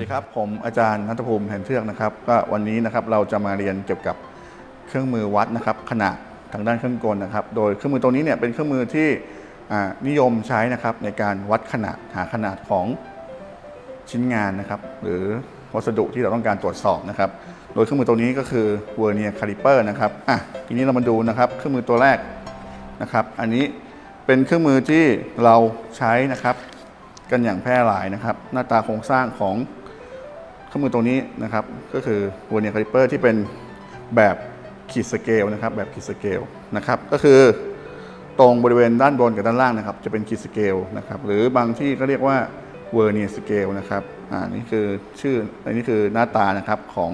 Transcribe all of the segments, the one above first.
ดีครับ ผมอาจารย์นัทภูมิแผ่นเทือกนะครับ ก็วันนี้นะครับเราจะมาเรียนเกี่ยวกับเครื่องมือวัดนะครับขนาดทางด้านเครื่องกลนะครับ โดยเครื่องมือตัวนี้เนี่ยเป็นเครื่องมือที่นิยมใช้นะครับในการวัดขนาดหาขนาดของชิ้นงานนะครับ หรือวัสดุที่เราต้องการตรวจสอบนะครับ โดยเครื่องมือตัวนี้ก็คือเวอร์เนียคาลิเปอร์นะครับอะทีนี้เรามาดูนะครับเครื่องมือตัวแรกนะครับ อันนี้เป็นเครื่องมือที่เราใช้นะครับกันอย่างแพร่หลายนะครับ หน้าตาโครงสร้างของ เครื่องมือตัวนี้นะครับ ก็คือว e เนียคาลิเปอร์ที่เป็นแบบขีดสเกลนะครับแบบขีดสเกลนะครับก็คือตรงบริเวณด้านบนกับด้านล่างนะครับ จะเป็นขีดสเกลนะครับหรือบางที่ก็เรียกว่าเวอร์เนียสเกลนะครับอ่านี่คือชื่ออันนี้คือหน้าตานะครับของ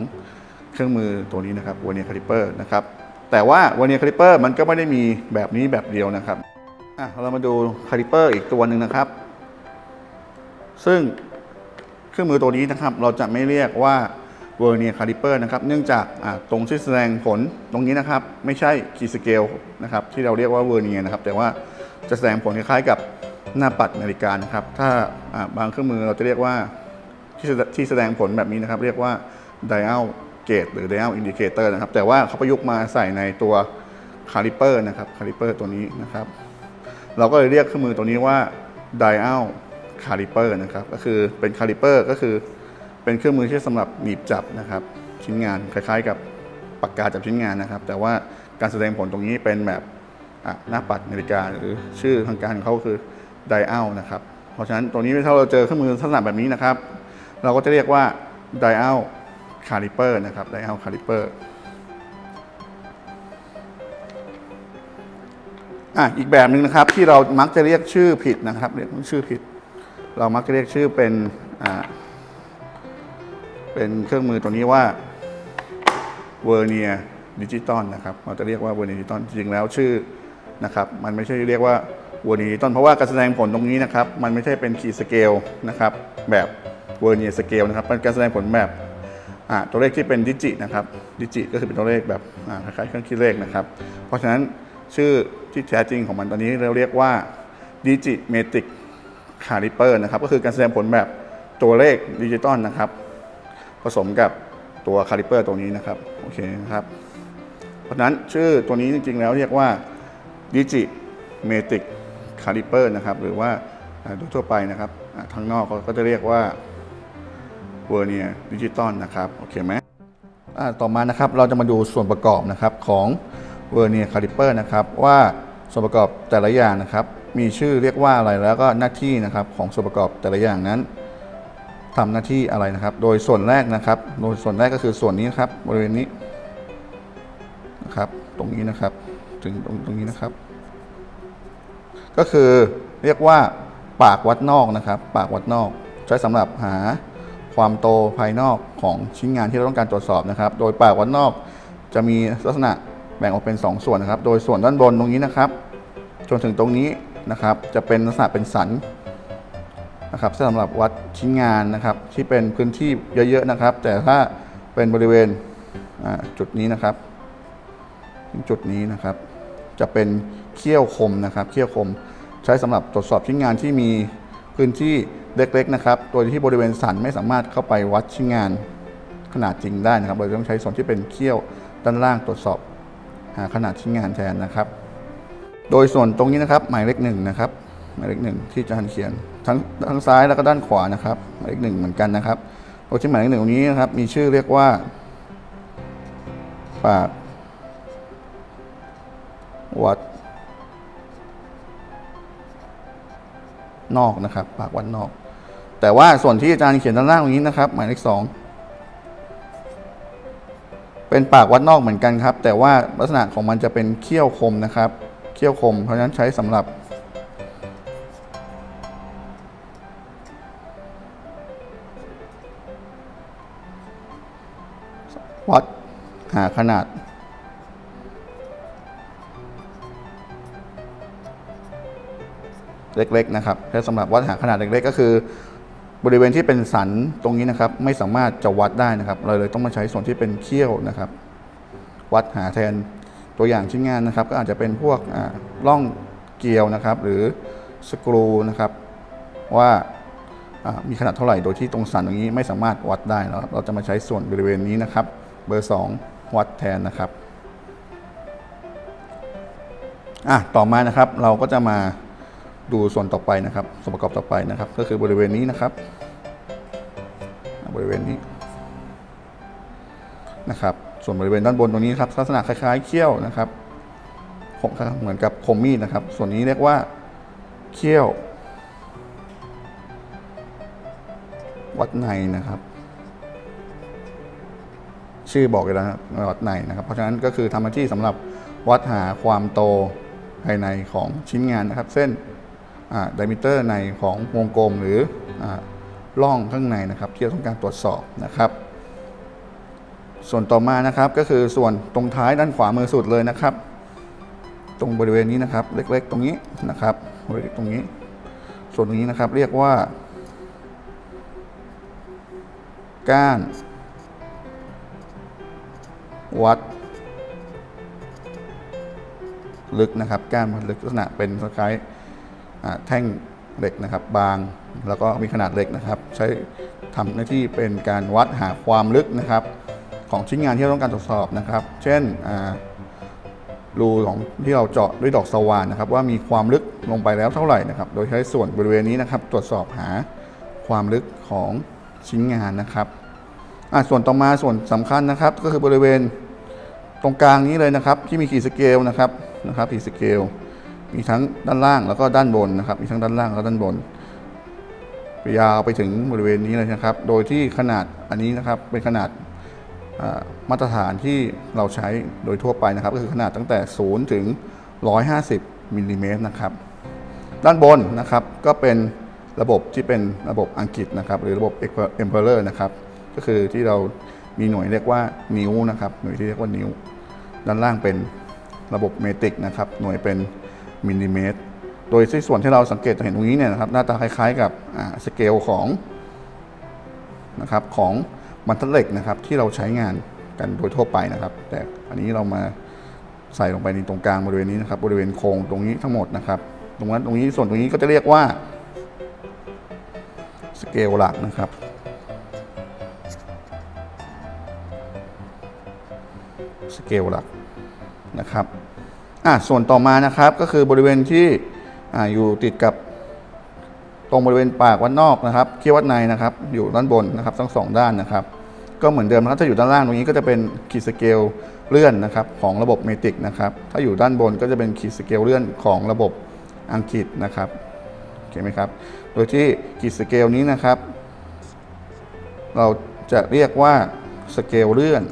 เครื่องมือตัวนี้นะครับว e เนียคาลิเปอร์นะครับแต่ว่าว e เนียคาลิเปอร์มันก็ไม่ได้มีแบบนี้แบบเดียวนะครับอะเรามาดูคาลิเปอร์อีกตัวหนึ่งนะครับ ซึ่ง เครื่องมือตัวนี้นะครับ เราจะไม่เรียกว่าเวอร์เนียคาลิเปอร์นะครับ เนื่องจากตรงที่แสดงผลตรงนี้นะครับ ไม่ใช่คีสเกลนะครับที่เราเรียกว่าเวอร์เนียนะครับ แต่ว่าจะแสดงผลคล้ายๆกับหน้าปัดนาฬิกานะครับ ถ้าบางเครื่องมือเราจะเรียกว่าที่แสดที่แสดงผลแบบนี้นะครับ เรียกว่า dial gauge หรือ dial indicator นะครับ แต่ว่าเขาประยุกต์มาใส่ในตัวคาลิเปอร์นะครับคาลิเปอร์ตัวนี้นะครับ เราก็เลยเรียกเครื่องมือตัวนี้ว่า dial caliper นะครับก็คือเป็น caliper ก็คือเป็นเครื่องมือที่สำหรับหนีบจับนะครับ ชิ้นงานคล้ายๆ กับปากกาจับชิ้นงานนะครับ แต่ว่าการแสดงผลตรงนี้เป็นแบบหน้าปัดนาฬิกาหรือชื่อทางการเขาคือ dial นะครับเพราะฉะนั้นตรงนี้ถ้าเราเจอเครื่องมือลักษณะแบบนี้นะครับ เราก็จะเรียกว่า dial caliper นะครับ dial caliper อะอีกแบบหนึ่งนะครับที่เรามักจะเรียกชื่อผิดนะครับ เรียกชื่อผิด เรามักเรียกชื่อเป็นเป็นเครื่องมือตัวนี้ว่าเวอร์เนียดิจิตอลนะครับเราจะเรียกว่าเวอร์เนียดิจิตอลจริงแล้วชื่อนะครับมันไม่ใช่เรียกว่าเวอร์เนียดิจิตอลเพราะว่าการแสดงผลตรงนี้นะครับมันไม่ใช่เป็นคีย์สเกลนะครับแบบเวอร์เนียสเกลนะครับเป็นการแสดงผลแบบตัวเลขที่เป็นดิจิตนะครับดิจิตก็คือเป็นตัวเลขแบบอ่าคล้ายๆเครื่องคิดเลขนะครับ เพราะฉะนั้นชื่อที่แท้จริงของมันตอนนี้เราเรียกว่าดิจิเมตริก คาลิเปอร์นะครับก็คือการแสดงผลแบบตัวเลขดิจิตอลนะครับ ผสมกับตัวคาลิเปอร์ตัวนี้นะครับโอเคนะครับเพราะนั้นชื่อตัวนี้จริงๆแล้วเรียกว่าดิจิเมติกคาลิเปอร์นะครับหรือว่าโดยทั่วไปนะครับทางนอกก็จะเรียกว่าเวอร์เนียดิจิตอลนะครับโอเคไหมต่อมานะครับเราจะมาดูส่วนประกอบนะครับของเวอร์เนียคาลิเปอร์นะครับว่าส่วนประกอบแต่ละอย่างนะครับ มีชื่อเรียกว่าอะไรแล้วก็หน้าที่นะครับของส่วนประกอบแต่ละอย่างนั้นทำหน้าที่อะไรนะครับ โดยส่วนแรกนะครับโดยส่วนแรกก็คือส่วนนี้นะครับบริเวณนี้นะครับตรงนี้นะครับถึงตรงตรงนี้นะครับ ก็คือเรียกว่าปากวัดนอกนะครับ ปากวัดนอก ใช้สำหรับหาความโตภายนอกของชิ้นงานที่เราต้องการตรวจสอบนะครับ โดยปากวัดนอกจะมีลักษณะแบ่งออกเป็น 2 ส่วนนะครับ โดยส่วนด้านบนตรงนี้นะครับ จนถึงตรงนี้ นะครับ จะเป็นลักษณะเป็นสันนะครับสำหรับวัดชิ้นงานนะครับที่เป็นพื้นที่เยอะๆนะครับ แต่ถ้าเป็นบริเวณจุดนี้นะครับถึงจุดนี้นะครับ จะเป็นเขี้ยวคมนะครับเขี้ยวคม ใช้สำหรับตรวจสอบชิ้นงานที่มีพื้นที่เล็กๆนะครับ โดยที่บริเวณสันไม่สามารถเข้าไปวัดชิ้นงานขนาดจริงได้นะครับโดยต้องใช้ส่วนที่เป็นเขี้ยวด้านล่างตรวจสอบหาขนาดชิ้นงานแทนนะครับ โดยส่วนตรงนี้นะครับ หมายเลขหนึ่งนะครับ หมายเลขหนึ่งที่อาจารย์เขียนทั้งทั้งซ้ายแล้วก็ด้านขวานะครับหมายเลขหนึ่งเหมือนกันนะครับโดยที่หมายเลขหนึ่งตรงนี้นะครับ มีชื่อเรียกว่า ปาก วัด นอกนะครับ ปากวัดนอก แต่ว่าส่วนที่อาจารย์เขียนด้านล่างตรงนี้นะครับ หมายเลขสองเป็นปากวัดนอกเหมือนกันครับ แต่ว่าลักษณะของมันจะเป็นเขี้ยวคมนะครับ เขี้ยวคม เพราะฉะนั้นใช้สำหรับ วัดหาขนาดเล็กๆนะครับใช้สำหรับวัดหาขนาดเล็กๆ ก็คือ บริเวณที่เป็นสันตรงนี้นะครับ ไม่สามารถจะวัดได้นะครับ เราเลยต้องมาใช้ส่วนที่เป็นเขี้ยวนะครับ วัดหาแทน ตัวอย่างชิ้นงานนะครับ ก็อาจจะเป็นพวกอ่องเกลียวนะครับ หรือสกรูนะครับ ว่ามีขนาดเท่าไหร่โดยที่ตรงสันตรงนี้ไม่สามารถวัดได้แล้วเราจะมาใช้ส่วนบริเวณนี้นะครับ เบอร์ 2 วัดแทนนะครับอะต่อมานะครับเราก็จะมาดูส่วนต่อไปนะครับ ส่วนประกอบต่อไปนะครับ ก็คือบริเวณนี้นะครับ บริเวณนี้นะครับ ส่วนบริเวณด้านบนตรงนี้ครับลักษณะคล้ายๆเขี้ยวนะครับเหมือนกับคมมีดนะครับ ส่วนนี้เรียกว่าเขี้ยว วัดในนะครับ ชื่อบอกเลยนะครับวัดในนะครับ เพราะฉะนั้นก็คือทำหน้าที่สำหรับวัดหาความโตภายในของชิ้นงานนะครับ เส้นดิมิเตอร์ในของวงกลมหรืออร่องข้างในนะครับ ที่เราต้องการตรวจสอบนะครับ ส่วนต่อมานะครับก็คือส่วนตรงท้ายด้านขวามือสุดเลยนะครับ ตรงบริเวณนี้นะครับ เล็กๆ ตรงนี้นะครับบริเวณตรงนี้ ส่วนตรงนี้นะครับเรียกว่า ก้าน วัด ลึกนะครับ ก้านวัดลึกลักษณะเป็นคล้ายแท่งเหล็กนะครับ บางแล้วก็มีขนาดเล็กนะครับ ใช้ทำหน้าที่เป็นการวัดหาความลึกนะครับ ของชิ้นงานที่เราต้องการตรวจสอบนะครับ เช่นรูของที่เราเจาะด้วยดอกสว่านนะครับ ว่ามีความลึกลงไปแล้วเท่าไหร่นะครับ โดยใช้ส่วนบริเวณนี้นะครับ ตรวจสอบหาความลึกของชิ้นงานนะครับส่วนต่อมาส่วนสำคัญนะครับ ก็คือบริเวณตรงกลางนี้เลยนะครับ ที่มีขีดสเกลนะครับนะครับขีดสเกลมีทั้งด้านล่างแล้วก็ด้านบนนะครับ มีทั้งด้านล่างแล้วก็ด้านบนยาวไปถึงบริเวณนี้เลยนะครับ โดยที่ขนาดอันนี้นะครับเป็นขนาด มาตรฐานที่เราใช้โดยทั่วไปนะครับ ก็คือขนาดตั้งแต่ 0 ถึง 150มิลลิเมตรนะครับ ด้านบนนะครับก็เป็นระบบที่เป็นระบบอังกฤษนะครับ หรือระบบ Emperor นะครับ ก็คือที่เรามีหน่วยเรียกว่านิ้วนะครับ หน่วยที่เรียกว่านิ้ว ด้านล่างเป็นระบบเมตริกนะครับ หน่วยเป็นมิลลิเมตร โดยที่ส่วนที่เราสังเกตเห็นตรงนี้เนี่ยนะครับ หน้าตาคล้ายๆกับสเกลของนะครับของ บรรทัดเหล็กนะครับที่เราใช้งานกันโดยทั่วไปนะครับ แต่อันนี้เรามาใส่ลงไปในตรงกลางบริเวณนี้นะครับ บริเวณโครงตรงนี้ทั้งหมดนะครับ ตรงนั้นตรงนี้ส่วนตรงนี้ก็จะเรียกว่าสเกลหลักนะครับสเกลหลักนะครับอะส่วนต่อมานะครับก็คือบริเวณที่อ่าอยู่ติดกับตรงบริเวณปากวัดนอกนะครับเคี้ยววัดในนะครับ อยู่ด้านบนนะครับทั้งสองด้านนะครับ ก็เหมือนเดิมนะครับถ้าอยู่ด้านล่างตรงนี้ก็จะเป็นขีดสเกลเลื่อนนะครับของระบบเมติกนะครับ ถ้าอยู่ด้านบนก็จะเป็นขีดสเกลเลื่อนของระบบอังกฤษนะครับโอเคไหมครับ โดยที่ขีดสเกลนี้นะครับ เราจะเรียกว่าสเกลเลื่อน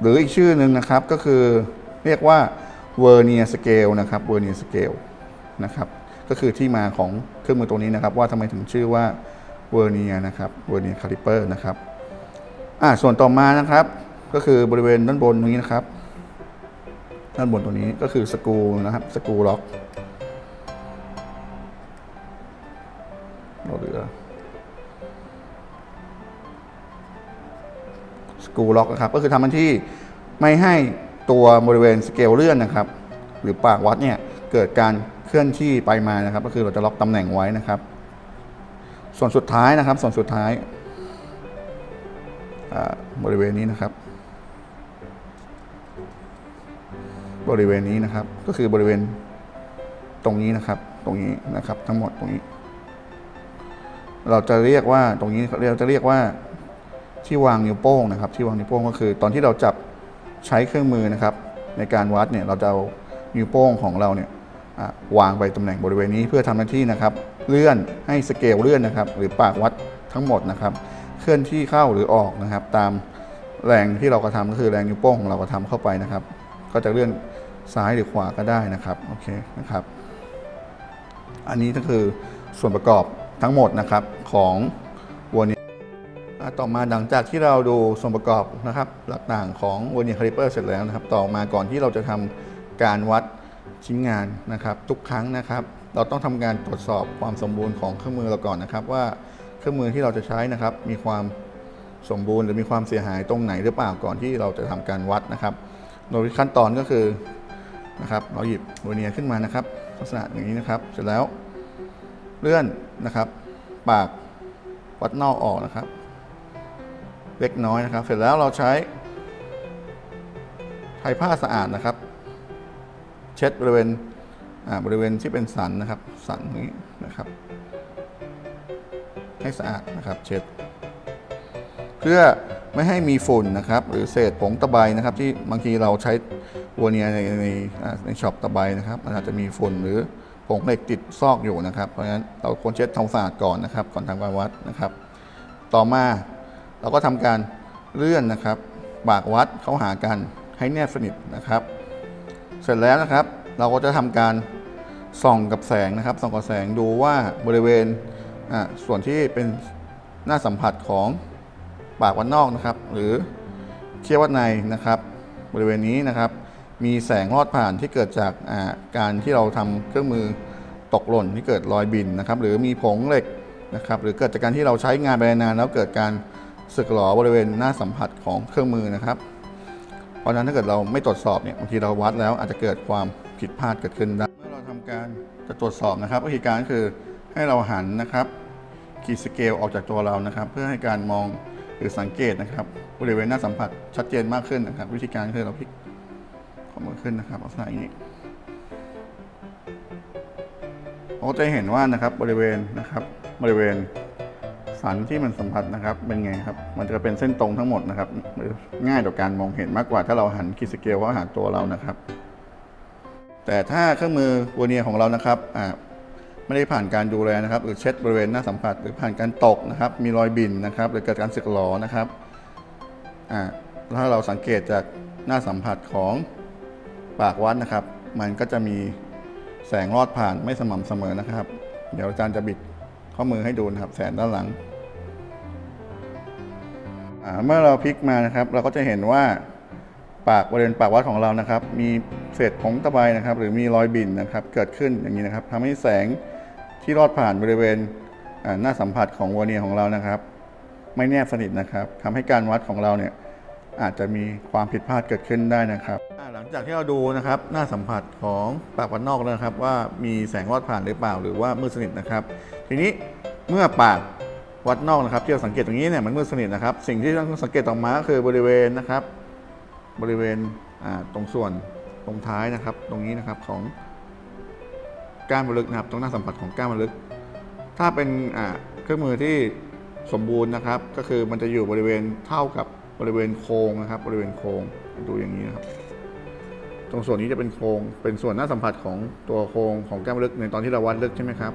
หรืออีกชื่อหนึ่งนะครับก็คือเรียกว่าเวอร์เนียสเกลนะครับเวอร์เนียสเกลนะครับ ก็คือที่มาของเครื่องมือตัวนี้นะครับ ว่าทำไมถึงชื่อว่าเวอร์เนียนะครับเวอร์เนียคาลิเปอร์นะครับอ่าส่วนต่อมานะครับ ก็คือบริเวณด้านบนตรงนี้นะครับ ด้านบนตัวนี้ก็คือสกูนะครับสกูล็อกเราเหลือสกูล็อกนะครับ ก็คือทำหน้าที่ไม่ให้ตัวบริเวณสเกลเลื่อนนะครับ หรือปากวัดเนี่ยเกิดการ เคลื่อนที่ไปมานะครับ ก็คือเราจะล็อกตำแหน่งไว้นะครับ ส่วนสุดท้ายนะครับ ส่วนสุดท้ายบริเวณนี้นะครับ บริเวณนี้นะครับ ก็คือบริเวณตรงนี้นะครับ ตรงนี้นะครับ ทั้งหมดตรงนี้ เราจะเรียกว่าตรงนี้เราจะเรียกว่าที่วางนิ้วโป้งนะครับ ที่วางนิ้วโป้งก็คือ ตอนที่เราจับใช้เครื่องมือนะครับ ในการวัดเนี่ยเราจะเอานิ้วโป้งของเราเนี่ย วางไปตำแหน่งบริเวณนี้เพื่อทำหน้าที่นะครับ เลื่อนให้สเกลเลื่อนนะครับ หรือปากวัดทั้งหมดนะครับ เคลื่อนที่เข้าหรือออกนะครับ ตามแรงที่เรากระทำก็คือแรงนิ้วโป้งของเรากระทำเข้าไปนะครับ ก็จะเลื่อนซ้ายหรือขวาก็ได้นะครับโอเคนะครับ อันนี้ก็คือส่วนประกอบทั้งหมดนะครับของวัวนี้ต่อมาหลังจากที่เราดูส่วนประกอบนะครับหลักต่างของว e เนียคาลิเปอร์เสร็จแล้วนะครับ ต่อมาก่อนที่เราจะทำการวัด ชิ้นงานนะครับ ทุกครั้งนะครับ เราต้องทำการตรวจสอบความสมบูรณ์ของเครื่องมือเราก่อนนะครับ ว่าเครื่องมือที่เราจะใช้นะครับ มีความสมบูรณ์หรือมีความเสียหายตรงไหนหรือเปล่าก่อนที่เราจะทำการวัดนะครับ โดยขั้นตอนก็คือนะครับ เราหยิบเวเนียขึ้นมานะครับ ลักษณะอย่างนี้นะครับ เสร็จแล้วเลื่อนนะครับ ปากวัดนอกออกนะครับ เล็กน้อยนะครับ เสร็จแล้วเราใช้ไทยผ้าสะอาดนะครับ เช็ดบริเวณบริเวณที่เป็นสันนะครับ สันนี้นะครับ ให้สะอาดนะครับเช็ด เพื่อไม่ให้มีฝุ่นนะครับ หรือเศษผงตะไบนะครับ ที่บางทีเราใช้วัวเนียในในในช็อปตะไบนะครับมันอาจจะมีฝุ่นหรือผงเหล็กติดซอกอยู่นะครับ เพราะฉะนั้นเราควรเช็ดทำความสะอาดก่อนนะครับ ก่อนทำการวัดนะครับ ต่อมาเราก็ทำการเลื่อนนะครับปากวัดเข้าหากันให้แนบสนิทนะครับ เสร็จแล้วนะครับ เราก็จะทำการส่องกับแสงนะครับ ส่องกับแสงดูว่าบริเวณส่วนที่เป็นหน้าสัมผัสของปากวัดนอกนะครับ หรือเคี้ยววัดในนะครับ บริเวณนี้นะครับ มีแสงลอดผ่านที่เกิดจากการที่เราทำเครื่องมือตกหล่นที่เกิดรอยบินนะครับ หรือมีผงเหล็กนะครับ หรือเกิดจากการที่เราใช้งานไปนานแล้วเกิดการสึกหรอบริเวณหน้าสัมผัสของเครื่องมือนะครับ เพราะฉะนั้นถ้าเกิดเราไม่ตรวจสอบเนี่ยบางทีเราวัดแล้วอาจจะเกิดความผิดพลาดเกิดขึ้นได้เมื่อเราทำการจะตรวจสอบนะครับวิธีการก็คือให้เราหันนะครับขีดสเกลออกจากตัวเรานะครับ เพื่อให้การมองหรือสังเกตนะครับบริเวณหน้าสัมผัสชัดเจนมากขึ้นนะครับ วิธีการคือเราพลิกข้อมือขึ้นนะครับลักษณะอย่างนี้เราก็จะเห็นว่านะครับบริเวณนะครับบริเวณ สันที่มันสัมผัสนะครับเป็นไงครับ มันจะเป็นเส้นตรงทั้งหมดนะครับหรือง่ายต่อการมองเห็นมากกว่าถ้าเราหันขีสเกลเข้าหาตัวเรานะครับ แต่ถ้าเครื่องมือวัวเนียของเรานะครับอ่าไม่ได้ผ่านการดูแลนะครับ หรือเช็ดบริเวณหน้าสัมผัส หรือผ่านการตกนะครับ มีรอยบินนะครับหรือเกิดการสึกหรอนะครับอ่าถ้าเราสังเกตจากหน้าสัมผัสของปากวัดนะครับ มันก็จะมีแสงลอดผ่านไม่สม่ำเสมอนะครับ เดี๋ยวอาจารย์จะบิด ข้อมือให้ดูนะครับ แสงด้านหลัง เมื่อเราพลิกมานะครับ เราก็จะเห็นว่าปากบริเวณปากวัดของเรานะครับ มีเศษผงตะไบนะครับ หรือมีรอยบิ่นนะครับ เกิดขึ้นอย่างนี้นะครับทำให้แสงที่รอดผ่านบริเวณหน้าสัมผัสของวัวเนียของเรานะครับ ไม่แนบสนิทนะครับทำให้การวัดของเราเนี่ยอาจจะมีความผิดพลาดเกิดขึ้นได้นะครับหลังจากที่เราดูนะครับหน้าสัมผัสของปากวัดนอกแล้วนะครับ ว่ามีแสงรอดผ่านหรือเปล่าหรือว่ามืดสนิทนะครับ ทีนี้เมื่อปากวัดนอกนะครับที่เราสังเกตตรงนี้เนี่ยมันมืดสนิทนะครับ สิ่งที่ต้องสังเกตต่อมาก็คือบริเวณนะครับ บริเวณตรงส่วนตรงท้ายนะครับ ตรงนี้นะครับของก้านมะลึกนะครับ ตรงหน้าสัมผัสของก้านมะลึก ถ้าเป็นเครื่องมือที่สมบูรณ์นะครับ ก็คือมันจะอยู่บริเวณเท่ากับบริเวณโค้งนะครับ บริเวณโค้งดูอย่างนี้นะครับ ตรงส่วนนี้จะเป็นโค้งเป็นส่วนหน้าสัมผัสของตัวโค้งของก้านมลึกในตอนที่เราวัดลึกใช่ไหมครับ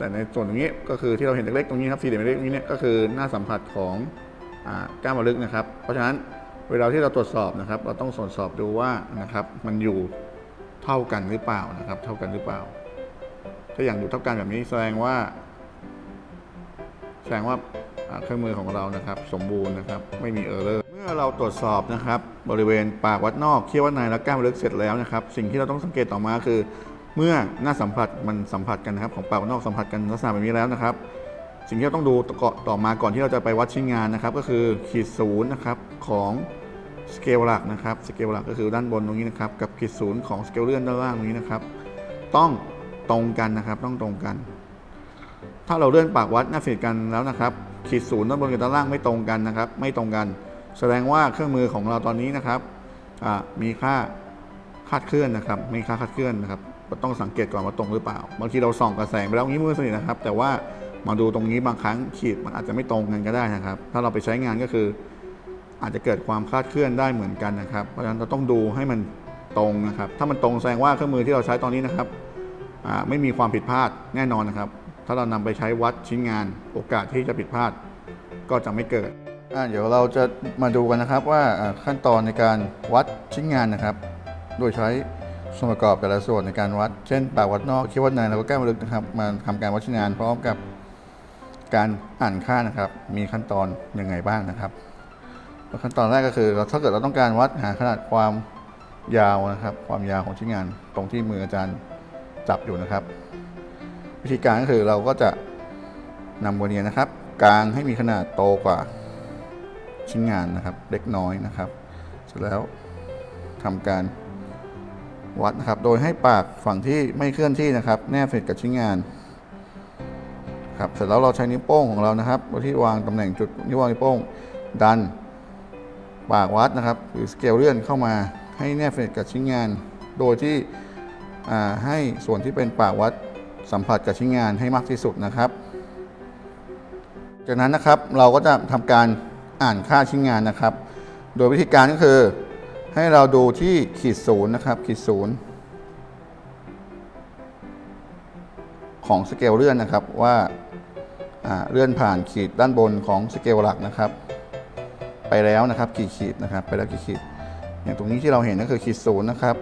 แต่ในส่วนตรงนี้ก็คือที่เราเห็นเล็กๆตรงนี้ครับสี่เหลี่ยมเล็กๆนี้เนี่ยก็คือหน้าสัมผัสของอ่าก้ามะลึกนะครับ เพราะฉะนั้นเวลาที่เราตรวจสอบนะครับ เราต้องตรวจสอบดูว่านะครับมันอยู่เท่ากันหรือเปล่านะครับ เท่ากันหรือเปล่า ถ้าอย่างอยู่เท่ากันแบบนี้แสดงว่า แสดงว่าเครื่องมือของเรานะครับ สมบูรณ์นะครับ ไม่มีเออร์เลอร์เมื่อเราตรวจสอบนะครับ บริเวณปากวัดนอกเคี้ยววัดในและก้านมะลึกเสร็จแล้วนะครับ สิ่งที่เราต้องสังเกตต่อมาคือ เมื่อหน้าสัมผัสมันสัมผัสกันนะครับ ของปากวัดนอกสัมผัสกันลักษณะแบบนี้แล้วนะครับ สิ่งที่เราต้องดูต่อต่อมาก่อนที่เราจะไปวัดชิ้นงานนะครับ ก็คือขีดศูนย์นะครับของสเกลหลักนะครับสเกลหลักก็คือด้านบนตรงนี้นะครับ กับขีดศูนย์ของสเกลเลื่อนด้านล่างตรงนี้นะครับ ต้องตรงกันนะครับ ต้องตรงกัน ถ้าเราเลื่อนปากวัดหน้าเสียกันแล้วนะครับขีดศูนย์ด้านบนกับด้านล่างไม่ตรงกันนะครับ ไม่ตรงกัน แสดงว่าเครื่องมือของเราตอนนี้นะครับมีค่าคาดเคลื่อนนะครับ มีค่าคาดเคลื่อนนะครับ ต้องสังเกตก่อนว่าตรงหรือเปล่า บางทีเราส่องกระแสงไปแล้วงี้มือสนิทนะครับ แต่ว่ามาดูตรงนี้บางครั้งขีดมันอาจจะไม่ตรงกันก็ได้นะครับ ถ้าเราไปใช้งานก็คือ อาจจะเกิดความคลาดเคลื่อนได้เหมือนกันนะครับ เพราะฉะนั้นเราต้องดูให้มันตรงนะครับ ถ้ามันตรงแสดงว่าเครื่องมือที่เราใช้ตอนนี้นะครับไม่มีความผิดพลาดแน่นอนนะครับ ถ้าเรานำไปใช้วัดชิ้นงาน โอกาสที่จะผิดพลาดก็จะไม่เกิดเดี๋ยวเราจะมาดูกันนะครับว่าขั้นตอนในการวัดชิ้นงานนะครับ โดยใช้ ส่วนประกอบแต่ละส่วนในการวัด เช่นปากวัดนอกคิ้ววัดในแล้วก็แก้มลึกนะครับ มาทำการวัดชิ้นงานพร้อมกับการอ่านค่านะครับ มีขั้นตอนยังไงบ้างนะครับขั้นตอนแรกก็คือเราถ้าเกิดเราต้องการวัดหาขนาดความยาวนะครับ ความยาวของชิ้นงานตรงที่มืออาจารย์จับอยู่นะครับ วิธีการก็คือเราก็จะนำโวเนียนะครับ กลางให้มีขนาดโตกว่าชิ้นงานนะครับ เล็กน้อยนะครับ เสร็จแล้วทำการ วัดนะครับ โดยให้ปากฝั่งที่ไม่เคลื่อนที่นะครับ แนบสนิทกับชิ้นงานครับเสร็จแล้วเราใช้นิ้วโป้งของเรานะครับที่วางตำแหน่งจุดนิ้ววางนิ้วโป้งดันปากวัดนะครับ หรือสเกลเลื่อนเข้ามาให้แนบสนิทกับชิ้นงาน โดยที่ให้ส่วนที่เป็นปากวัดสัมผัสกับชิ้นงานให้มากที่สุดนะครับ จากนั้นนะครับเราก็จะทำการอ่านค่าชิ้นงานนะครับ โดยวิธีการก็คือ ให้เราดูที่ขีดศูนย์นะครับ ขีดศูนย์ของสเกลเลื่อนนะครับว่าเลื่อนผ่านขีดด้านบนของสเกลหลักนะครับ ไปแล้วนะครับกี่ขีดนะครับ ไปแล้วกี่ขีด อย่างตรงนี้ที่เราเห็นก็คือขีดศูนย์นะครับ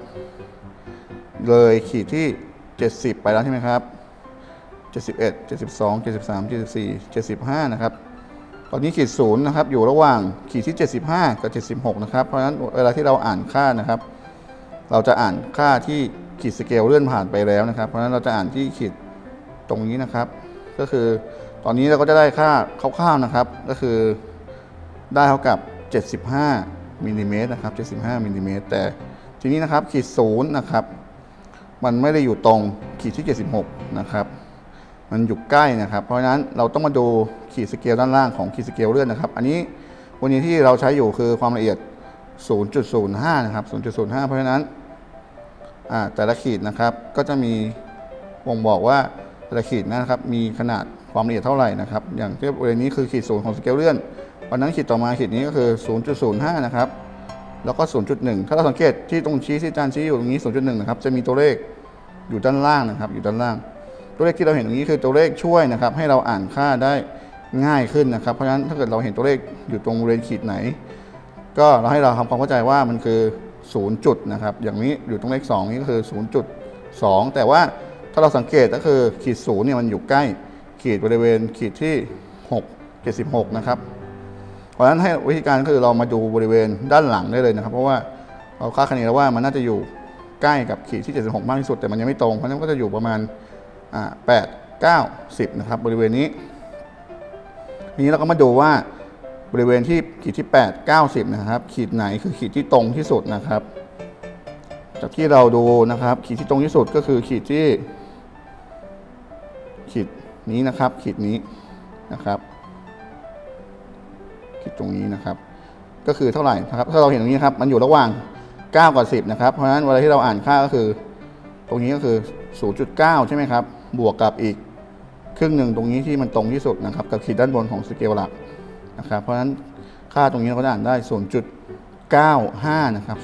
เลยขีดที่ 70 ไปแล้วใช่ไหมครับ71 72 73 74 75 นะครับ ตอนนี้ขีดศูนย์นะครับอยู่ระหว่างขีดที่ 75 กับ 76 นะครับ เพราะฉะนั้นเวลาที่เราอ่านค่านะครับ เราจะอ่านค่าที่ขีดสเกลเลื่อนผ่านไปแล้วนะครับ เพราะฉะนั้นเราจะอ่านที่ขีดตรงนี้นะครับ ก็คือตอนนี้เราก็จะได้ค่าคร่าวๆนะครับ ก็คือได้เท่ากับ 75มิลลิเมตรนะครับ 75มิลลิเมตรแต่ทีนี้นะครับขีดศูนย์นะครับ มันไม่ได้อยู่ตรงขีดที่ 76 นะครับ มันอยู่ใกล้นะครับ เพราะฉะนั้นเราต้องมาดูขีดสเกลด้านล่างของขีดสเกลเลื่อนนะครับ อันนี้วันนี้ที่เราใช้อยู่คือความละเอียด 0.05 นะครับ 0.05 เพราะฉะนั้นแต่ละขีดนะครับก็จะมีบ่งบอกว่าแต่ละขีดนะครับมีขนาดความละเอียดเท่าไหร่นะครับ อย่างที่บริเวณนี้คือขีดศูนย์ของสเกลเลื่อนวันนั้นขีดต่อมาขีดนี้ก็คือ 0.05 นะครับ แล้วก็ 0.1 ถ้าเราสังเกตที่ตรงชี้ที่จารย์ชี้อยู่ตรงนี้ 0.1 นะครับ จะมีตัวเลขอยู่ด้านล่างนะครับ อยู่ด้านล่าง ตัวเลขที่เราเห็นตรงนี้คือตัวเลขช่วยนะครับ ให้เราอ่านค่าได้ง่ายขึ้นนะครับ เพราะฉะนั้นถ้าเกิดเราเห็นตัวเลขอยู่ตรงบริเวณขีดไหน ก็เราให้เราทำความเข้าใจว่ามันคือ 0 จุดนะครับ อย่างนี้อยู่ตรงเลข 2 นี้ก็คือ 0.2 แต่ว่าถ้าเราสังเกตก็คือขีดศูนย์เนี่ยมันอยู่ใกล้ขีดบริเวณขีดที่ 6 76 นะครับ เพราะฉะนั้นให้วิธีการก็คือเรามาดูบริเวณด้านหลังได้เลยนะครับ เพราะว่าเราคาดคะเนแล้วว่ามันน่าจะอยู่ใกล้กับขีดที่ 76 มากที่สุดแต่มันยังไม่ตรงเพราะฉะนั้นก็จะอยู่ประมาณ อ่า8 9 10นะครับ บริเวณนี้ทีนี้เราก็มาดูว่าบริเวณที่ขีดที่ 8 90 นะครับ ขีดไหนคือขีดที่ตรงที่สุดนะครับ จากที่เราดูนะครับ ขีดที่ตรงที่สุดก็คือขีดที่ ขีดนี้นะครับ ขีดนี้นะครับ ขีดตรงนี้นะครับ ก็คือเท่าไหร่นะครับ ถ้าเราเห็นตรงนี้ครับ มันอยู่ระหว่าง 9 กับ 10 นะครับ เพราะฉะนั้นเวลาที่เราอ่านค่าก็คือ ตรงนี้ก็คือ 0.9 ใช่ไหมครับ บวกกับอีกครึ่งหนึ่งตรงนี้ที่มันตรงที่สุดนะครับ กับขีดด้านบนของสเกลหลักนะครับ เพราะฉะนั้นค่าตรงนี้เราก็อ่านได้ 0.95 นะครับ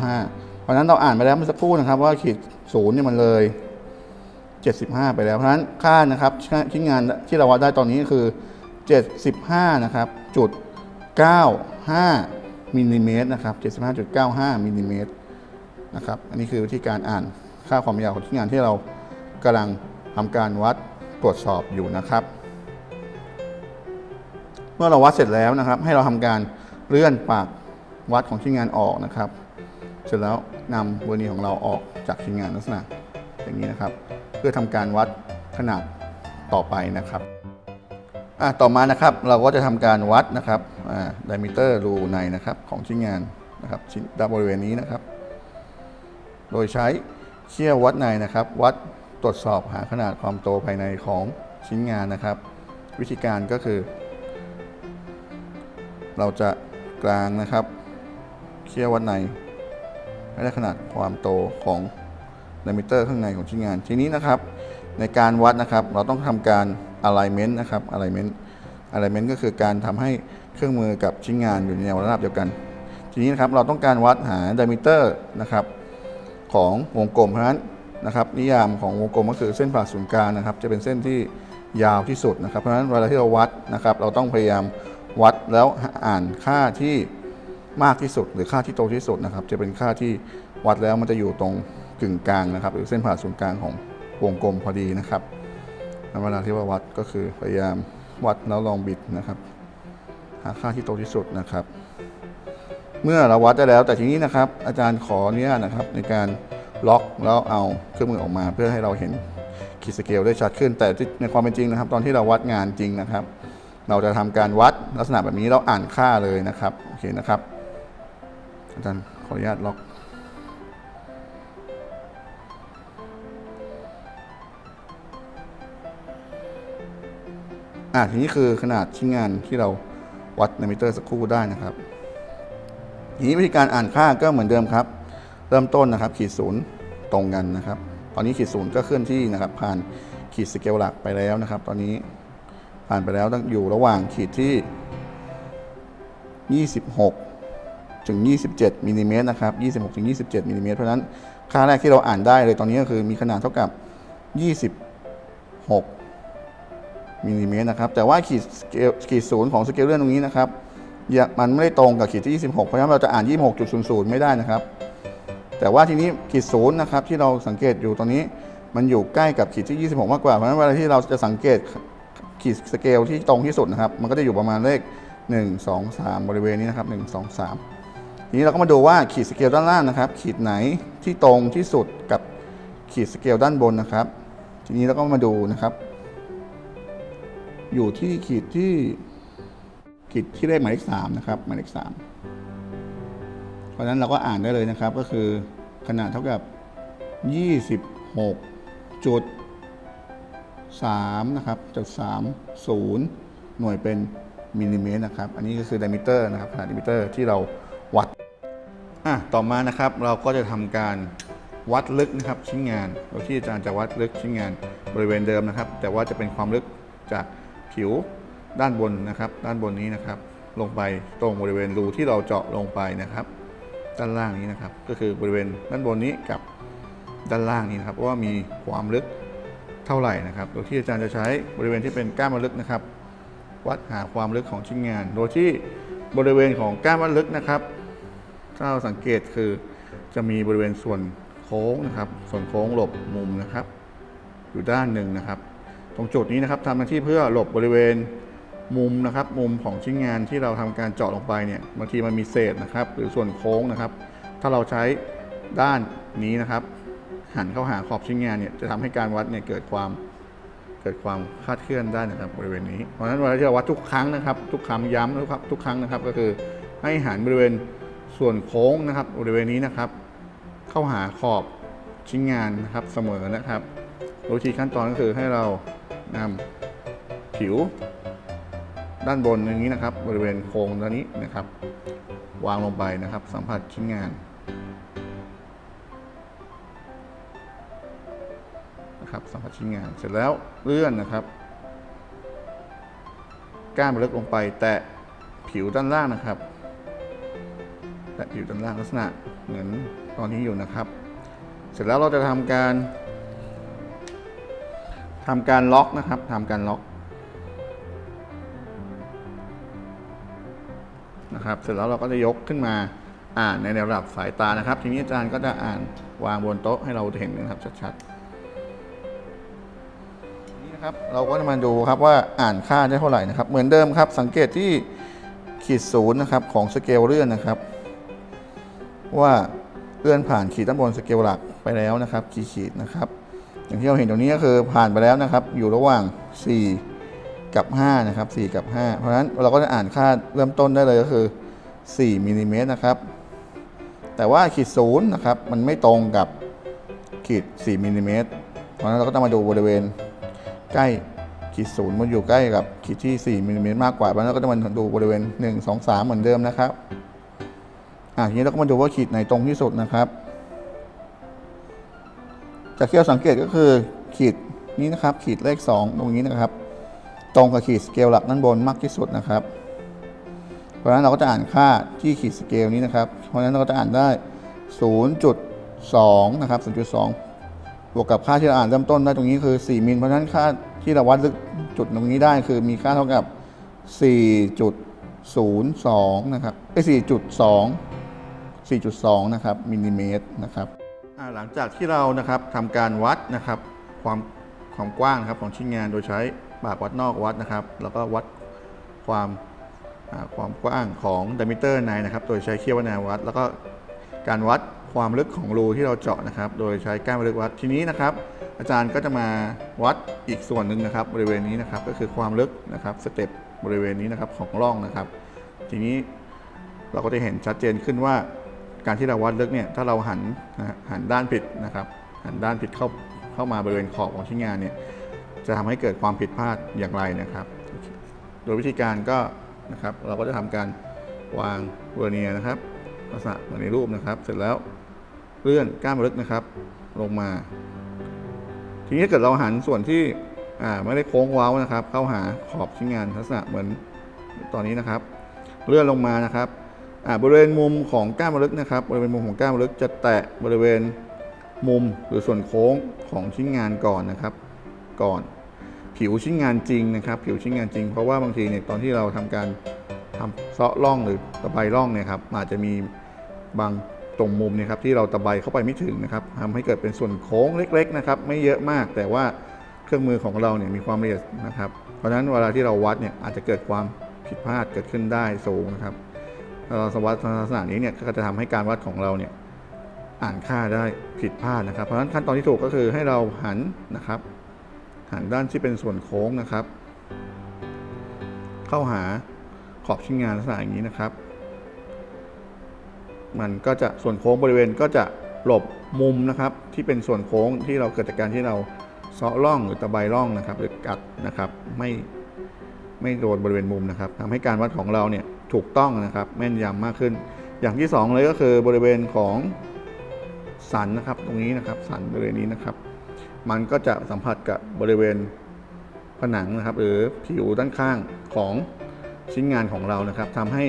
0.95 เพราะฉะนั้นเราอ่านไปแล้วเมื่อสักครู่นะครับ ว่าขีดศูนย์เนี่ยมันเลย 75 ไปแล้ว เพราะฉะนั้นค่านะครับชิ้นงานที่เราวัดได้ตอนนี้คือ 75 นะครับจุด95มิลลิเมตรนะครับ 75.95มิลลิเมตรนะครับ อันนี้คือวิธีการอ่านค่าความยาวของชิ้นงานที่เรากำลัง ทำการวัดตรวจสอบอยู่นะครับ เมื่อเราวัดเสร็จแล้วนะครับ ให้เราทำการเลื่อนปากวัดของชิ้นงานออกนะครับ เสร็จแล้วนำเวอร์นีของเราออกจากชิ้นงานลักษณะอย่างนี้นะครับ เพื่อทำการวัดขนาดต่อไปนะครับต่อมานะครับเราก็จะทำการวัดนะครับดิมิเตอร์รูในนะครับของชิ้นงานนะครับชิ้นด้านบริเวณนี้นะครับ โดยใช้เชี่ยววัดในนะครับ วัด ตรวจสอบหาขนาดความโตภายในของชิ้นงานนะครับ วิธีการก็คือ เราจะกลางนะครับเชี่ยววัดในให้ได้ขนาดความโตของดิมิเตอร์ข้างในของชิ้นงาน ทีนี้นะครับในการวัดนะครับ เราต้องทำการ alignment นะครับ alignment alignment ก็คือการทำให้เครื่องมือกับชิ้นงานอยู่ในแนวระนาบเดียวกัน ทีนี้นะครับเราต้องการวัดหา diameter นะครับของวงกลมเพราะฉะนั้น นะครับนิยามของวงกลมก็คือเส้นผ่าศูนย์กลางนะครับ จะเป็นเส้นที่ยาวที่สุดนะครับ เพราะฉะนั้นเวลาที่เราวัดนะครับ เราต้องพยายามวัดแล้วอ่านค่าที่มากที่สุด หรือค่าที่โตที่สุดนะครับ จะเป็นค่าที่วัดแล้วมันจะอยู่ตรงกึ่งกลางนะครับ หรือเส้นผ่าศูนย์กลางของวงกลมพอดีนะครับเวลาที่ว่าวัดก็คือพยายามวัดแล้วลองบิดนะครับ หาค่าที่โตที่สุดนะครับ เมื่อเราวัดได้แล้วแต่ทีนี้นะครับ อาจารย์ขออนุญาตนะครับในการ ล็อกแล้วเอาเครื่องมือออกมา เพื่อให้เราเห็นขีดสเกลได้ชัดขึ้น แต่ในความเป็นจริงนะครับ ตอนที่เราวัดงานจริงนะครับ เราจะทำการวัดลักษณะแบบนี้เราอ่านค่าเลยนะครับโอเคนะครับอาจารย์ขออนุญาตล็อกอะทีนี้คือขนาดชิ้นงานที่เราวัดในมิเตอร์สักครู่ได้นะครับทีนี้วิธีการอ่านค่าก็เหมือนเดิมครับ เริ่มต้นนะครับขีดศูนย์ตรงกันนะครับ ตอนนี้ขีดศูนย์ก็เคลื่อนที่นะครับ ผ่านขีดสเกลหลักไปแล้วนะครับ ตอนนี้ผ่านไปแล้วต้องอยู่ระหว่างขีดที่ 26 ถึง 27มิลลิเมตรนะครับ 26 ถึง 27มิลลิเมตรเพราะนั้นค่าแรกที่เราอ่านได้เลยตอนนี้ก็คือมีขนาดเท่ากับ 26มิลลิเมตรนะครับ แต่ว่าขีดสเกลขีดศูนย์ของสเกลเลื่อนตรงนี้นะครับมันไม่ได้ตรงกับขีดที่ 26 เพราะฉะนั้นเราจะอ่าน 26.00 ไม่ได้นะครับ แต่ว่าทีนี้ขีดศูนย์นะครับที่เราสังเกตอยู่ตอนนี้มันอยู่ใกล้กับขีดที่ 26 มากกว่า เพราะฉะนั้นเวลาที่เราจะสังเกตขีดสเกลที่ตรงที่สุดนะครับ มันก็จะอยู่ประมาณเลข 1 2 3 บริเวณนี้นะครับ 1 2 3 ทีนี้เราก็มาดูว่าขีดสเกลด้านล่างนะครับ ขีดไหนที่ตรงที่สุดกับขีดสเกลด้านบนนะครับ ทีนี้เราก็มาดูนะครับ อยู่ที่ขีดที่ขีดที่เลขหมายเลขสามนะครับหมายเลขสาม ราะฉะนั้นเราก็อ่านได้เลยนะครับก็คือขนาดเท่ากับ 26จุด3นะครับจุด3 0 หน่วยเป็นมิลลิเมตรนะครับ อันนี้ก็คือไดมิเตอร์นะครับขนาดไดมิเตอร์ที่เราวัดอะต่อมานะครับเราก็จะทำการวัดลึกนะครับชิ้นงานโดยที่อาจารย์จะวัดลึกชิ้นงานบริเวณเดิมนะครับ แต่ว่าจะเป็นความลึกจากผิวด้านบนนะครับ ด้านบนนี้นะครับ ลงไปตรงบริเวณรูที่เราเจาะลงไปนะครับ ด้านล่างนี้นะครับ ก็คือบริเวณด้านบนนี้กับด้านล่างนี้นะครับว่ามีความลึกเท่าไหร่นะครับ โดยที่อาจารย์จะใช้บริเวณที่เป็นก้านมะลึกนะครับ วัดหาความลึกของชิ้นงาน โดยที่บริเวณของก้านมะลึกนะครับถ้าเราสังเกตคือจะมีบริเวณส่วนโค้งนะครับ ส่วนโค้งหลบมุมนะครับ อยู่ด้านหนึ่งนะครับ ตรงจุดนี้นะครับทำหน้าที่เพื่อหลบบริเวณ มุมนะครับมุมของชิ้นงานที่เราทำการเจาะลงไปเนี่ยบางทีมันมีเศษนะครับ หรือส่วนโค้งนะครับ ถ้าเราใช้ด้านนี้นะครับ หันเข้าหาขอบชิ้นงานเนี่ยจะทำให้การวัดเนี่ยเกิดความเกิดความคลาดเคลื่อนได้นะครับบริเวณนี้เพราะฉะนั้นเวลาที่เราวัดทุกครั้งนะครับ ทุกคำย้ำทุกครั้งทุกครั้งนะครับ ก็คือให้หันบริเวณส่วนโค้งนะครับบริเวณนี้นะครับ เข้าหาขอบชิ้นงานนะครับเสมอนะครับโดยที่ขั้นตอนก็คือให้เรานำผิว ด้านบนอย่างนี้นะครับ บริเวณโค้งตัวนี้นะครับ วางลงไปนะครับ สัมผัสชิ้นงานนะครับสัมผัสชิ้นงานเสร็จแล้วเลื่อนนะครับ ก้านมะลึกลงไป แตะผิวด้านล่างนะครับ แตะผิวด้านล่างลักษณะเหมือนตอนนี้อยู่นะครับ เสร็จแล้วเราจะทำการทำการล็อกนะครับทำการล็อก นะครับ เสร็จแล้วเราก็จะยกขึ้นมาอ่านในระดับสายตานะครับ ทีนี้อาจารย์ก็จะอ่านวางบนโต๊ะให้เราเห็นนะครับชัดๆนี่นะครับเราก็จะมาดูครับว่าอ่านค่าได้เท่าไหร่นะครับ เหมือนเดิมครับ สังเกตที่ขีดศูนย์นะครับของสเกลเลื่อนนะครับ ว่าเลื่อนผ่านขีดด้านบนสเกลหลักไปแล้วนะครับขีดขีดนะครับ อย่างที่เราเห็นตรงนี้ก็คือผ่านไปแล้วนะครับ อยู่ระหว่าง 4 กับ5นะครับ4กับ 5 เพราะฉะนั้นเราก็จะอ่านค่าเริ่มต้นได้เลยก็คือ4มิลลิเมตรนะครับ แต่ว่าขีดศูนย์นะครับมันไม่ตรงกับขีด4มิลลิเมตรเพราะนั้นเราก็ต้องมาดูบริเวณใกล้ขีดศูนย์มันอยู่ใกล้กับขีดที่ 4มิลลิเมตรมากกว่าเพราะฉะนั้นเราก็จะมาดูบริเวณ 1 2 3 เหมือนเดิมนะครับอะทีนี้เราก็มาดูว่าขีดไหนตรงที่สุดนะครับ จากที่เราสังเกตก็คือขีดนี้นะครับ ขีดเลข 2 ตรงนี้นะครับ ตรงกับขีดสเกลหลักด้านบนมากที่สุดนะครับ เพราะฉะนั้นเราก็จะอ่านค่าที่ขีดสเกลนี้นะครับ เพราะฉะนั้นเราก็จะอ่านได้ 0.2 นะครับ 0.2 บวกกับค่าที่เราอ่านเริ่มต้นได้ตรงนี้คือ 4 มิล เพราะฉะนั้นค่าที่เราวัดลึกจุดตรงนี้ได้คือมีค่าเท่ากับ 4.02 นะครับไอ้4.2 4.2 นะครับมิลลิเมตรนะครับหลังจากที่เรานะครับทำการวัดนะครับความความกว้างครับของชิ้นงานโดยใช้ ปากวัดนอกวัดนะครับ แล้วก็วัดความความกว้างของดิมิเตอร์ในนะครับ โดยใช้เขี้ยวแนววัด แล้วก็การวัดความลึกของรูที่เราเจาะนะครับ โดยใช้ก้านมลึกวัดทีนี้นะครับ อาจารย์ก็จะมาวัดอีกส่วนหนึ่งนะครับ บริเวณนี้นะครับก็คือความลึกนะครับสเต็ปบริเวณนี้นะครับของร่องนะครับ ทีนี้เราก็จะเห็นชัดเจนขึ้นว่า การที่เราวัดลึกเนี่ยถ้าเราหันนะหันด้านผิดนะครับ หันด้านผิดเข้าเข้ามาบริเวณขอบของชิ้นงานเนี่ย จะทำให้เกิดความผิดพลาดอย่างไรนะครับ โดยวิธีการก็นะครับเราก็จะทำการวางเวอร์เนียนะครับลักษณะเหมือนในรูปนะครับ เสร็จแล้วเลื่อนก้านมลึกนะครับ ลงมา ทีนี้ถ้าเกิดเราหันส่วนที่อ่าไม่ได้โค้งเว้านะครับ เข้าหาขอบชิ้นงานลักษณะเหมือนตอนนี้นะครับ เลื่อนลงมานะครับอ่าบริเวณมุมของก้านมลึกนะครับ บริเวณมุมของก้านมลึกจะแตะบริเวณมุมหรือส่วนโค้งของชิ้นงานก่อนนะครับ ก่อน ผิวชิ้นงานจริงนะครับ ผิวชิ้นงานจริง เพราะว่าบางทีเนี่ยตอนที่เราทำการทำเซาะร่องหรือตะไบร่องเนี่ยครับอาจจะมีบางตรงมุมเนี่ยครับที่เราตะไบเข้าไปไม่ถึงนะครับทำให้เกิดเป็นส่วนโค้งเล็กๆนะครับไม่เยอะมาก แต่ว่าเครื่องมือของเราเนี่ยมีความละเอียดนะครับ เพราะฉะนั้นเวลาที่เราวัดเนี่ยอาจจะเกิดความผิดพลาดเกิดขึ้นได้สูงนะครับถ้าเราสวัสดลักษณะนี้เนี่ยก็จะทำให้การวัดของเราเนี่ยอ่านค่าได้ผิดพลาดนะครับ เพราะฉะนั้นขั้นตอนที่ถูกก็คือให้เราหันนะครับ หันด้านที่เป็นส่วนโค้งนะครับ เข้าหาขอบชิ้นงานลักษณะอย่างนี้นะครับ มันก็จะส่วนโค้งบริเวณก็จะหลบมุมนะครับ ที่เป็นส่วนโค้งที่เราเกิดจากการที่เราเซาะร่องหรือตะไบร่องนะครับ หรือกัดนะครับไม่ไม่โดนบริเวณมุมนะครับทำให้การวัดของเราเนี่ยถูกต้องนะครับ แม่นยำมากขึ้น อย่างที่สองเลยก็คือบริเวณของสันนะครับ ตรงนี้นะครับ สันบริเวณนี้นะครับ มันก็จะสัมผัสกับบริเวณผนังนะครับ หรือผิวด้านข้างของชิ้นงานของเรานะครับทำให้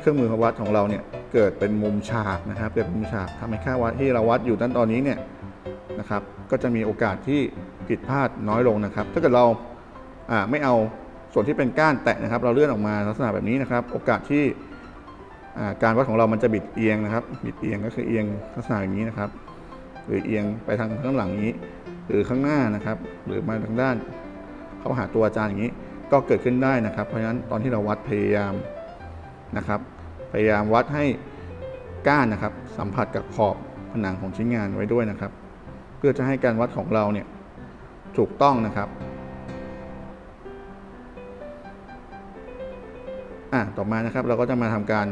เครื่องมือวัดของเราเนี่ยเกิดเป็นมุมฉากนะครับเกิดเป็นมุมฉากทำให้ค่าวัดที่เราวัดอยู่ด้านตอนนี้เนี่ยนะครับ ก็จะมีโอกาสที่ผิดพลาดน้อยลงนะครับ ถ้าเกิดเราอ่าไม่เอาส่วนที่เป็นก้านแตะนะครับ เราเลื่อนออกมาลักษณะแบบนี้นะครับ โอกาสที่การวัดของเรามันจะบิดเอียงนะครับ บิดเอียงก็คือเอียงลักษณะอย่างนี้นะครับ หรือเอียงไปทางข้างหลังนี้ หรือข้างหน้านะครับ หรือมาทางด้านเข้าหาตัวอาจารย์อย่างนี้ ก็เกิดขึ้นได้นะครับ เพราะฉะนั้นตอนที่เราวัดพยายามนะครับ พยายามวัดให้ก้านนะครับ สัมผัสกับขอบผนังของชิ้นงานไว้ด้วยนะครับ เพื่อจะให้การวัดของเราเนี่ยถูกต้องนะครับอะต่อมานะครับเราก็จะมาทำการ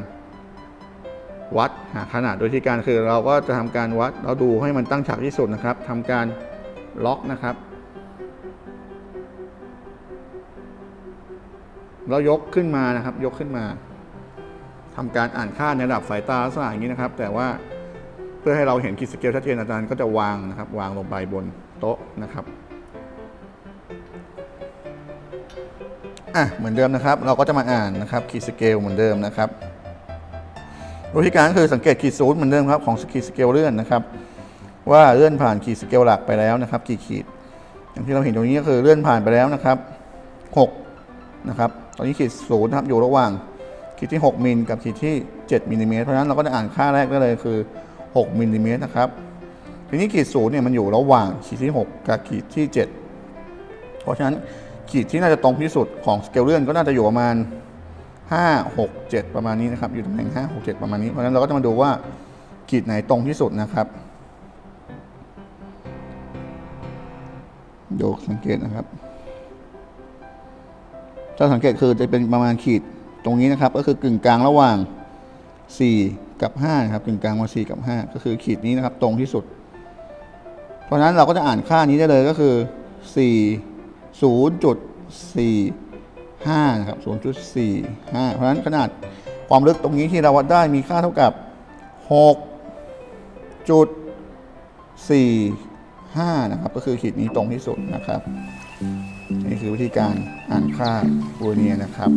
วัดหาขนาดโดยที่การคือเราก็จะทำการวัดเราดูให้มันตั้งฉากที่สุดนะครับทำการ ล็อกนะครับ เรายกขึ้นมานะครับ ยกขึ้นมาทำการอ่านค่าในระดับสายตาลักษณะอย่างนี้นะครับ แต่ว่าเพื่อให้เราเห็นขีดสเกลชัดเจนอาจารย์ก็จะวางนะครับ วางลงไปบนโต๊ะนะครับอะเหมือนเดิมนะครับ เราก็จะมาอ่านนะครับขีดสเกลเหมือนเดิมนะครับวิธีการก็คือสังเกตขีดศูนย์เหมือนเดิมครับของขีดสเกลเลื่อนนะครับ ว่าเลื่อนผ่านขีดสเกลหลักไปแล้วนะครับกี่ขีด อย่างที่เราเห็นตรงนี้ก็คือเลื่อนผ่านไปแล้วนะครับ6นะครับตอนนี้ขีดศูนย์นะครับอยู่ระหว่างขีดที่ 6มิลกับขีดที่ 7มิลลิเมตรเพราะฉะนั้นเราก็จะอ่านค่าแรกได้เลยคือ 6มิลลิเมตรนะครับทีนี้ขีดศูนย์เนี่ยมันอยู่ระหว่างขีดที่ 6 กับขีดที่ 7 เพราะฉะนั้นขีดที่น่าจะตรงที่สุดของสเกลเลื่อนก็น่าจะอยู่ประมาณ 5 6 7 ประมาณนี้นะครับอยู่ตำแหน่ง 5 6 7 ประมาณนี้เพราะฉะนั้นเราก็จะมาดูว่าขีดไหนตรงที่สุดนะครับ ดูสังเกตนะครับ ถ้าสังเกตคือจะเป็นประมาณขีดตรงนี้นะครับ ก็คือกึ่งกลางระหว่าง 4 กับ 5 นะครับ กึ่งกลางมา4กับ 5 ก็คือขีดนี้นะครับ ตรงที่สุด เพราะฉะนั้นเราก็จะอ่านค่านี้ได้เลยก็คือ 4 0.45 นะครับ 0.45 เพราะฉะนั้นขนาดความลึกตรงนี้ที่เราวัดได้มีค่าเท่ากับ 6 จุด 5 นะครับ ก็คือขีดนี้ตรงที่สุดนะครับ นี่คือวิธีการอ่านค่าบูเนียนะครับ